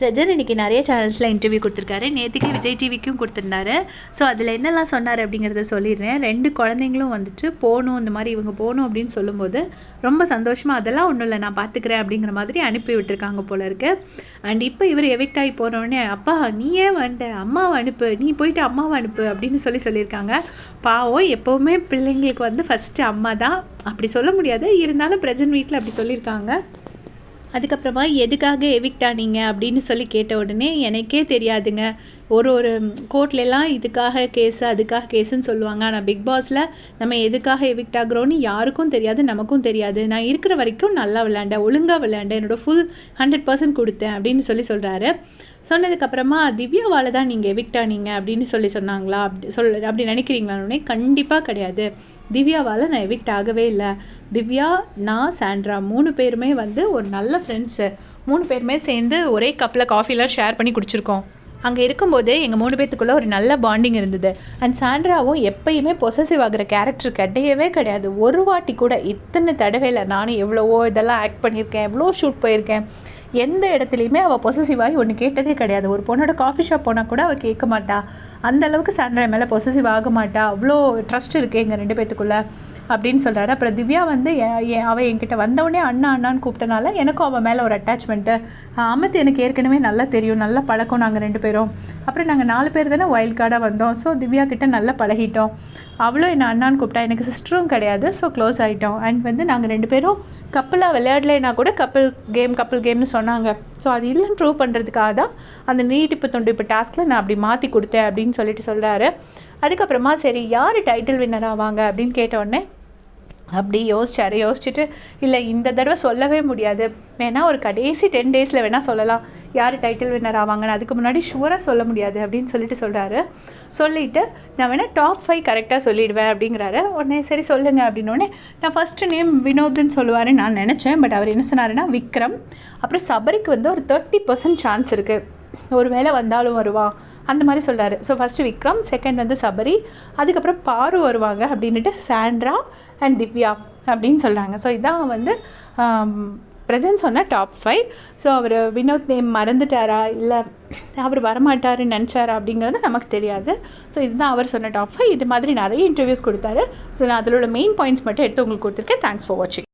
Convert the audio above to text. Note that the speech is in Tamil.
பிரஜன் இன்னைக்கு நிறைய சேனல்ஸில் இன்டர்வியூ கொடுத்துருக்காரு. நேற்றுக்கு விஜய் டிவிக்கும் கொடுத்துருந்தாரு. ஸோ அதில் என்னெல்லாம் சொன்னார் அப்படிங்கிறத சொல்லிடுறேன். ரெண்டு குழந்தைங்களும் வந்துட்டு போகணும் இந்த மாதிரி இவங்க போகணும் அப்படின்னு சொல்லும்போது ரொம்ப சந்தோஷமாக அதெல்லாம் ஒன்றும் இல்லை நான் பார்த்துக்கிறேன் அப்படிங்கிற மாதிரி அனுப்பி விட்டுருக்காங்க போல இருக்கு. அண்ட் இப்போ இவர் எவிக்ட் ஆகி போனோடனே அப்பா நீயே வந்த? அம்மாவை அனுப்பு. நீ போயிட்டு அம்மாவை அனுப்பு அப்படின்னு சொல்லி சொல்லியிருக்காங்க. பாவம் எப்போவுமே பிள்ளைங்களுக்கு வந்து ஃபஸ்ட்டு அம்மா தான் அப்படி சொல்ல முடியாது. இருந்தாலும் பிரஜன் வீட்டில் அப்படி சொல்லியிருக்காங்க. அதுக்கப்புறமா எதுக்காக எவிக்ட் ஆனீங்க அப்படின்னு சொல்லி கேட்ட உடனே எனக்கே தெரியாதுங்க. ஒரு ஒரு கோர்ட்லலாம் இதுக்காக கேஸு அதுக்காக கேஸுன்னு சொல்லுவாங்க. ஆனால் பிக் பாஸில் நம்ம எதுக்காக எவிக்ட் ஆகுறோன்னு யாருக்கும் தெரியாது நமக்கும் தெரியாது. நான் இருக்கிற வரைக்கும் நல்லா விளையாண்டேன் ஒழுங்காக விளையாண்டேன் என்னோடய ஃபுல் ஹண்ட்ரட் பர்சன்ட் கொடுத்தேன் அப்படின்னு சொல்லி சொல்கிறாரு சொன்னதுக்கப்புறமா திவ்யாவால் தான் நீங்கள் எவிக்ட் ஆனீங்க அப்படின்னு சொல்லி சொன்னாங்களா? அப்படி சொல் அப்படி நினைக்கிறீங்களானே கண்டிப்பாக கிடையாது. திவ்யாவால் நான் எவிக்ட் ஆகவே இல்லை. திவ்யா நான் சாண்ட்ரா மூணு பேருமே வந்து ஒரு நல்ல ஃப்ரெண்ட்ஸு மூணு பேருமே சேர்ந்து ஒரே கப்பில் காஃபிலாம் ஷேர் பண்ணி குடிச்சிருக்கோம். அங்கே இருக்கும்போது எங்கள் மூணு பேத்துக்குள்ளே ஒரு நல்ல பாண்டிங் இருந்தது. அண்ட் சாண்ட்ராவும் எப்பயுமே பொசசிவ் ஆகிற கேரக்டர் கிடையவே கிடையாது. ஒரு வாட்டி கூட இத்தனை தடவையில் நானும் எவ்வளவோ இதெல்லாம் ஆக்ட் பண்ணியிருக்கேன் எவ்வளோ ஷூட் போயிருக்கேன். எந்த இடத்துலையுமே அவள் பொசசிவாகி ஒன்று கேட்டதே கிடையாது. ஒரு பொண்ணோட காஃபி ஷாப் போனால் கூட அவள் கேட்க மாட்டா. அந்த அளவுக்கு சாண்ட்ரா மேலே பொசசிவ் ஆக மாட்டா. அவ்வளோ ட்ரஸ்ட் இருக்குது எங்கள் ரெண்டு பேத்துக்குள்ளே அப்படின்னு சொல்கிறாரு அப்புறம் திவ்யா வந்து அவள் என்கிட்ட வந்தவுடனே அண்ணா அண்ணான்னு கூப்பிட்டனால எனக்கும் அவள் மேலே ஒரு அட்டாச்மெண்ட்டு அமத்து எனக்கு ஏற்கனவே நல்லா தெரியும் நல்லா பழக்கம் நாங்கள் ரெண்டு பேரும். அப்புறம் நாங்கள் நாலு பேர் தானே வைல்ட் கார்டாக வந்தோம். ஸோ திவ்யா கிட்டே நல்லா பழகிட்டோம். அவளும் என்னை அண்ணான்னு கூப்பிட்டா. எனக்கு சிஸ்டரும் கிடையாது. ஸோ க்ளோஸ் ஆகிட்டோம் அண்ட் வந்து நாங்கள் ரெண்டு பேரும் கப்பலாக விளையாடலைன்னா கூட கப்பல் கேம் கப்பல் கேம்னு சொன்னாங்க. ஸோ அது இல்லைன்னு ப்ரூவ் பண்ணுறதுக்காக தான் அந்த நீட்டிப்பு துண்டிப்பு டாஸ்கில் நான் அப்படி மாற்றி கொடுத்தேன் அப்படின்னு சொல்லிட்டு சொல்கிறாரு அதுக்கப்புறமா சரி யார் டைட்டில் வின்னர் ஆவாங்க அப்படின்னு கேட்டவுடனே அப்படி யோசிச்சார் யோசிச்சுட்டு இல்லை இந்த தடவை சொல்லவே முடியாது. வேணால் ஒரு கடைசி டென் டேஸில் வேணால் சொல்லலாம். யார் டைட்டில் வின்னர் ஆவாங்கன்னு அதுக்கு முன்னாடி ஷுவராக சொல்ல முடியாது அப்படின்னு சொல்லிட்டு சொல்கிறாரு சொல்லிவிட்டு நான் வேணால் டாப் ஃபைவ் கரெக்டாக சொல்லிடுவேன் அப்படிங்கிறாரு. உடனே சரி சொல்லுங்கள் அப்படின்னோடனே நான் ஃபஸ்ட்டு நேம் வினோத்னு சொல்லுவார் நான் நினச்சேன். பட் அவர் என்ன சொன்னாருன்னா விக்ரம். அப்புறம் சபரிக்கு வந்து ஒரு தேர்ட்டி பர்சன்ட் சான்ஸ் இருக்குது ஒரு வேளை வந்தாலும் வருவான். அந்த மாதிரி சொல்கிறாரு ஸோ ஃபஸ்ட்டு விக்ரம் செகண்ட் வந்து சபரி அதுக்கப்புறம் பாரு வருவாங்க அப்படின்ட்டு சாண்ட்ரா அண்ட் திவ்யா அப்படின்னு சொல்கிறாங்க ஸோ இதான் வந்து ப்ரெசன்ட் சொன்ன டாப் ஃபைவ் ஸோ அவர் வினோத் நேம் மறந்துட்டாரா? இல்லை அவர் வரமாட்டாருன்னு நினச்சாரா அப்படிங்கிறது நமக்கு தெரியாது. ஸோ இதுதான் அவர் சொன்ன டாப் ஃபைவ் இது மாதிரி நிறைய இன்டர்வியூஸ் கொடுத்தாரு. ஸோ நான் அதில் உள்ள மெயின் பாயிண்ட்ஸ் மட்டும் எடுத்து உங்களுக்கு கொடுத்துருக்கேன். தேங்க்ஸ் ஃபார் வாட்சிங்